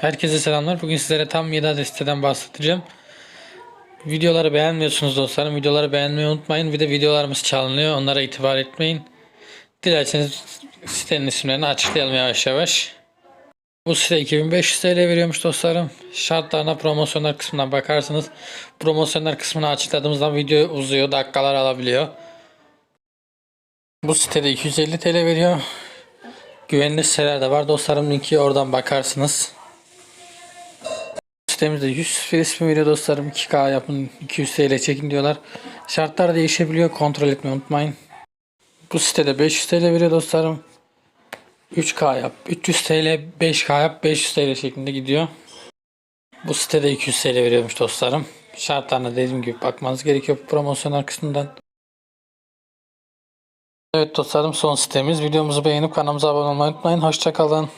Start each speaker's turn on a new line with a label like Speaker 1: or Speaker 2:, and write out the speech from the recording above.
Speaker 1: Herkese selamlar. Bugün sizlere tam 7 adet siteden bahsedeceğim. Videoları beğenmiyorsunuz dostlarım. Videoları beğenmeyi unutmayın. Bir de videolarımız çalınıyor. Onlara itibar etmeyin. Dilerseniz sitenin isimlerini açıklayalım yavaş yavaş. Bu site 2500 TL veriyormuş dostlarım. Şartlarına promosyonlar kısmından bakarsınız. Promosyonlar kısmını açıkladığımızda video uzuyor. Dakikalar alabiliyor. Bu sitede 250 TL veriyor. Güvenli siteler de var dostlarım. Linki oradan bakarsınız. Sitemizde 100 ismi veriyor dostlarım. 2K yapın 200 TL çekin diyorlar. Şartlar değişebiliyor. Kontrol etmeyi unutmayın. Bu sitede 500 TL veriyor dostlarım. 3K yap. 300 TL 5K yap 500 TL şeklinde gidiyor. Bu sitede 200 TL veriyormuş dostlarım. Şartlarına dediğim gibi bakmanız gerekiyor promosyonel kısmından. Evet dostlarım son sitemiz. Videomuzu beğenip kanalımıza abone olmayı unutmayın. Hoşçakalın.